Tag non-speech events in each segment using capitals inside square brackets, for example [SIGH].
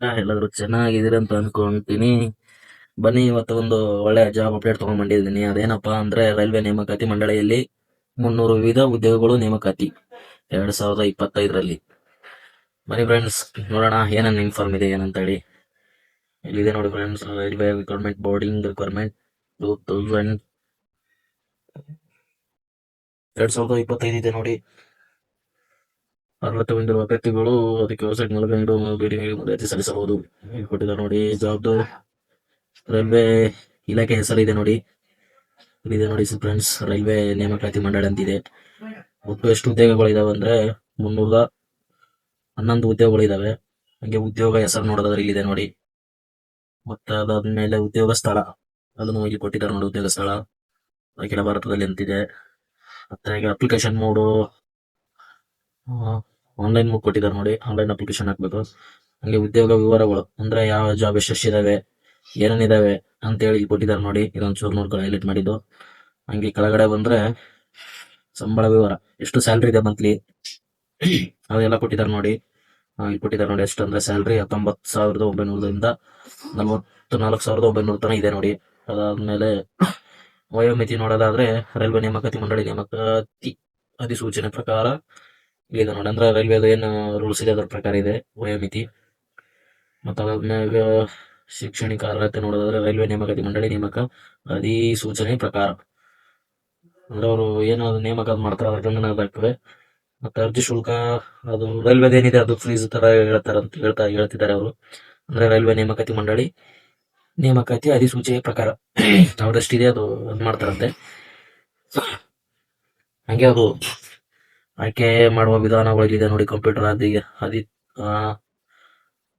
ಎಲ್ಲರೂ ಚೆನ್ನಾಗಿದ್ದೀರಿ ಅಂತ ಅನ್ಕೊಂತೀನಿ. ಬನ್ನಿ, ಇವತ್ತು ಒಂದು ಒಳ್ಳೆ ಜಾಬ್ ಅಪ್ಡೇಟ್ ತಗೊಂಡ್ಬಂದಿದ್ದೀನಿ. ಅದೇನಪ್ಪಾ ಅಂದ್ರೆ ರೈಲ್ವೆ ನೇಮಕಾತಿ ಮಂಡಳಿಯಲ್ಲಿ ಮುನ್ನೂರು ವಿವಿಧ ಉದ್ಯೋಗಗಳು ನೇಮಕಾತಿ. ಎರಡ್ ಸಾವಿರದ ಇಪ್ಪತ್ತೈದರಲ್ಲಿ. ಬನ್ನಿ ಫ್ರೆಂಡ್ಸ್ ನೋಡೋಣ ಏನೇನು ಇನ್ಫಾರ್ಮ್ ಇದೆ, ಏನಂತ ಏನಂತೇಳಿ ಇಲ್ಲಿದೆ ನೋಡಿ friends railway requirement boarding requirement two thousand ಎರಡ್ ಸಾವಿರದ ಇಪ್ಪತ್ತೈದು ಇದೆ ನೋಡಿ. ಅರವತ್ತು ಹೊಂದಿರುವ ಅಭ್ಯರ್ಥಿಗಳು ಅದಕ್ಕೆ ವೆಬ್ಸೈಟ್ ಮೂಲಕ ನೀಡುವ ಮುಂದೆ ಅರ್ಜಿ ಸಲ್ಲಿಸಬಹುದು. ಕೊಟ್ಟಿದ್ದಾರೆ ನೋಡಿ ಜಾಬ್ದು ರೈಲ್ವೆ ಇಲಾಖೆ ಹೆಸರಿದೆ ನೋಡಿ. ಇದೆ ನೋಡಿ ಫ್ರೆಂಡ್ಸ್ ರೈಲ್ವೆ ನೇಮಕಾತಿ ಮಂಡಳಿ ಅಂತಿದೆ. ಒಟ್ಟು ಎಷ್ಟು ಹುದ್ದೆಗಳಿದಾವೆ ಅಂದ್ರೆ ಮುನ್ನೂರ ಹನ್ನೊಂದು ಹುದ್ದೆಗಳಿದಾವೆ ಹಂಗೆ ಉದ್ಯೋಗ ಹೆಸರು ನೋಡೋದಾದ್ರೆ ಇಲ್ಲಿದೆ ನೋಡಿ. ಮತ್ತೆ ಅದಾದ್ಮೇಲೆ ಉದ್ಯೋಗ ಸ್ಥಳ. ಅದನ್ನು ಇಲ್ಲಿ ಕೊಟ್ಟಿದ್ದಾರೆ ನೋಡಿ ಉದ್ಯೋಗ ಸ್ಥಳ. ಅಖಿಲ ಭಾರತದಲ್ಲಿ ಅಂತಿದೆ. ಮತ್ತೆ ಹಾಗೆ ಅಪ್ಲಿಕೇಶನ್ ಮೋಡು ಆನ್ಲೈನ್ ಮೂಲಕ ಕೊಟ್ಟಿದ್ದಾರೆ ನೋಡಿ ಆನ್ಲೈನ್ ಅಪ್ಲಿಕೇಶನ್ ಹಾಕ್ಬೇಕು. ಹಂಗೆ ಉದ್ಯೋಗ ವಿವರಗಳು, ಅಂದ್ರೆ ಯಾವ ಜಾಬ್ ಎಷ್ಟೆಷ್ಟಿದಾವೆ ಏನೇನಿದಾವೆ ಅಂತೇಳಿ ಹೇಳಿ ಕೊಟ್ಟಿದ್ದಾರೆ ನೋಡಿ ಇದೊಂದು ಚೂರು ನೋಡ್ಕೊಂಡು ಹೈಲೈಟ್ ಮಾಡಿದ್ದು. ಹಂಗೆ ಕೆಳಗಡೆ ಬಂದ್ರೆ ಸಂಬಳ ವಿವರ, ಎಷ್ಟು ಸ್ಯಾಲ್ರಿ ಇದೆ ಮಂತ್ಲಿ ಅದೆಲ್ಲ ಕೊಟ್ಟಿದ್ದಾರೆ ನೋಡಿ. ಇಲ್ಲಿ ಕೊಟ್ಟಿದ್ದಾರೆ ನೋಡಿ, ಎಷ್ಟು ಅಂದ್ರೆ ಸ್ಯಾಲ್ರಿ ಹತ್ತೊಂಬತ್ತು ಸಾವಿರದ ಒಂಬೈನೂರದಿಂದ ನಲವತ್ತು ನಾಲ್ಕು ಸಾವಿರದ ಒಂಬೈನೂರ ತನಕ ಇದೆ ನೋಡಿ. ಅದಾದ್ಮೇಲೆ ವಯೋಮಿತಿ ನೋಡೋದಾದ್ರೆ, ರೈಲ್ವೆ ನೇಮಕಾತಿ ಮಂಡಳಿ ನೇಮಕಾತಿ ಅಧಿಸೂಚನೆ ಪ್ರಕಾರ ಇದೆ ನೋಡಿ ಅಂದ್ರೆ ರೈಲ್ವೆದ ಏನು ರೂಲ್ಸ್ ಇದೆ ಅದ್ರ ಪ್ರಕಾರ ಇದೆ, ವಯೋಮಿತಿ. ಮತ್ತು ಅದಾದ್ಮ್ಯಾಗ ಶೈಕ್ಷಣಿಕ ಅರ್ಹತೆ ನೋಡೋದಾದ್ರೆ ರೈಲ್ವೆ ನೇಮಕಾತಿ ಮಂಡಳಿ ನೇಮಕ ಅಧಿಸೂಚನೆ ಪ್ರಕಾರ. ಅಂದ್ರೆ ಅವರು ಏನು ಅದು ನೇಮಕ ಮಾಡ್ತಾರೆ, ಅದ್ರ ಗಂಡನ ಅದಾಗ್ತದೆ ಮತ್ತೆ ಅರ್ಜಿ ಶುಲ್ಕ, ಅದು ರೈಲ್ವೆದೇನಿದೆ ಅದು ಫ್ರೀಸ್ ತರ ಹೇಳ್ತಾರೆ ಅಂತ ಹೇಳ್ತಾ ಹೇಳ್ತಿದ್ದಾರೆ ಅವರು. ಅಂದ್ರೆ ರೈಲ್ವೆ ನೇಮಕಾತಿ ಮಂಡಳಿ ನೇಮಕಾತಿ ಅಧಿಸೂಚನೆ ಪ್ರಕಾರ. [COUGHS] ಅವರಷ್ಟಿದೆ ಅದು ಅದು ಮಾಡ್ತಾರಂತೆ. ಹಂಗೆ ಅದು ಆಯ್ಕೆ ಮಾಡುವ ವಿಧಾನಗಳಿದೆ ನೋಡಿ ಕಂಪ್ಯೂಟರ್ ಅಧಿ ಆ,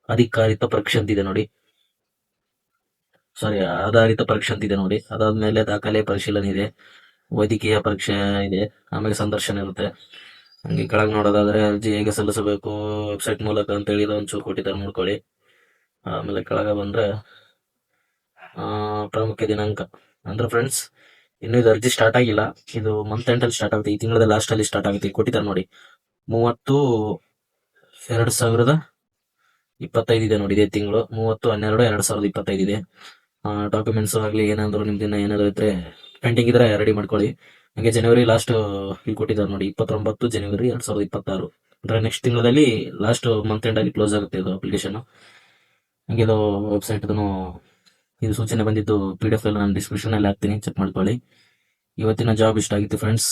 ಅಧಿಕಾರಿತ ಪರೀಕ್ಷೆ ಅಂತಿದೆ ನೋಡಿ. ಸಾರಿ ಆಧಾರಿತ ಪರೀಕ್ಷೆ ಅಂತಿದೆ ನೋಡಿ. ಅದಾದ್ಮೇಲೆ ದಾಖಲೆ ಪರಿಶೀಲನೆ ಇದೆ ವೈದ್ಯಕೀಯ ಪರೀಕ್ಷೆ ಇದೆ ಆಮೇಲೆ ಸಂದರ್ಶನ ಇರುತ್ತೆ. ಹಂಗೆ ಕೆಳಗೆ ನೋಡೋದಾದ್ರೆ ಅರ್ಜಿ ಹೇಗೆ ಸಲ್ಲಿಸಬೇಕು ವೆಬ್ಸೈಟ್ ಮೂಲಕ ಅಂತ ಹೇಳಿ ಒಂಚೂರು ಕೊಟ್ಟಿದ್ದಾರೆ ನೋಡ್ಕೊಳ್ಳಿ. ಆಮೇಲೆ ಕೆಳಗೆ ಬಂದ್ರೆ ಪ್ರಾಮುಖ್ಯ ದಿನಾಂಕ. ಅಂದ್ರೆ ಫ್ರೆಂಡ್ಸ್ ಇನ್ನು ಇದು ಅರ್ಜಿ ಸ್ಟಾರ್ಟ್ ಆಗಿಲ್ಲ. ಇದು ಮಂತ್ ಎಂಡ್ ಅಲ್ಲಿ ಸ್ಟಾರ್ಟ್ ಆಗುತ್ತೆ. ಈ ತಿಂಗಳ ಲಾಸ್ಟ್ ಅಲ್ಲಿ ಸ್ಟಾರ್ಟ್ ಆಗುತ್ತೆ. ಕೊಟ್ಟಿದ್ದಾರೆ ನೋಡಿ. ಮೂವತ್ತು ಎರಡು ಸಾವಿರದ ಇಪ್ಪತ್ತೈದು ಇದೆ ನೋಡಿ. ಇದೇ ತಿಂಗಳು. ಮೂವತ್ತು, ಹನ್ನೆರಡು, ಎರಡು ಸಾವಿರದ ಇಪ್ಪತ್ತೈದು ಇದೆ. ಡಾಕ್ಯುಮೆಂಟ್ಸ್ ಆಗಲಿ ಏನಾದ್ರು ನಿಮ್ದಿನ ಏನಾದ್ರು ಇದ್ರೆ ಪೆಂಡಿಂಗ್ ಇದ್ರೆ ರೆಡಿ ಮಾಡ್ಕೊಳ್ಳಿ. ಹಾಗೆ ಜನವರಿ ಲಾಸ್ಟ್ ಇಲ್ಲಿ ಕೊಟ್ಟಿದ್ದಾರೆ ನೋಡಿ. ಇಪ್ಪತ್ತೊಂಬತ್ತು ಜನವರಿ ಎರಡ್ ಸಾವಿರದ ಇಪ್ಪತ್ತಾರು. ಅಂದ್ರೆ ನೆಕ್ಸ್ಟ್ ತಿಂಗಳಲ್ಲಿ ಲಾಸ್ಟ್ ಮಂತ್ ಎಂಡ್ ಅಲ್ಲಿ ಕ್ಲೋಸ್ ಆಗುತ್ತೆ ಇದು ಅಪ್ಲಿಕೇಶನ್ ಹಂಗೆ ಇದು ವೆಬ್ಸೈಟ್ ಇದು ಸೂಚನೆ ಬಂದಿದ್ದು ಪಿ ಡಿ ಎಫ್ ಎಲ್ಲ ನಾನು ಡಿಸ್ಕ್ರಿಪ್ಷನ್ ಅಲ್ಲಿ ಹಾಕ್ತೀನಿ ಚೆಕ್ ಮಾಡ್ಕೊಳ್ಳಿ. ಇವತ್ತಿನ ಜಾಬ್ ಇಷ್ಟ ಆಗಿತ್ತು ಫ್ರೆಂಡ್ಸ್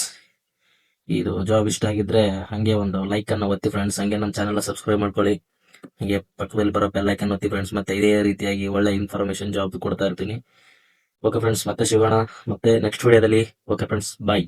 ಇದು ಜಾಬ್ ಇಷ್ಟ ಆಗಿದ್ರೆ ಹಂಗೆ ಒಂದು ಲೈಕ್ ಅನ್ನು ಒತ್ತಿ ಫ್ರೆಂಡ್ಸ್ ಹಂಗೆ ನಮ್ಮ ಚಾನೆಲ್ ಸಬ್ಸ್ಕ್ರೈಬ್ ಮಾಡ್ಕೊಳ್ಳಿ. ಹಾಗೆ ಪಕ್ಕದಲ್ಲಿ ಬರೋ ಬೆಲ್ ಐಕನ್ ಒತ್ತಿ ಫ್ರೆಂಡ್ಸ್ ಮತ್ತೆ ಇದೇ ರೀತಿಯಾಗಿ ಒಳ್ಳೆ ಇನ್ಫಾರ್ಮೇಶನ್ ಜಾಬ್ ಕೊಡ್ತಾ ಇರ್ತೀನಿ. ಓಕೆ ಫ್ರೆಂಡ್ಸ್ ಮತ್ತೆ ಸಿಗೋಣ, ಮತ್ತೆ ನೆಕ್ಸ್ಟ್ ವಿಡಿಯೋದಲ್ಲಿ ಓಕೆ ಫ್ರೆಂಡ್ಸ್ ಬಾಯ್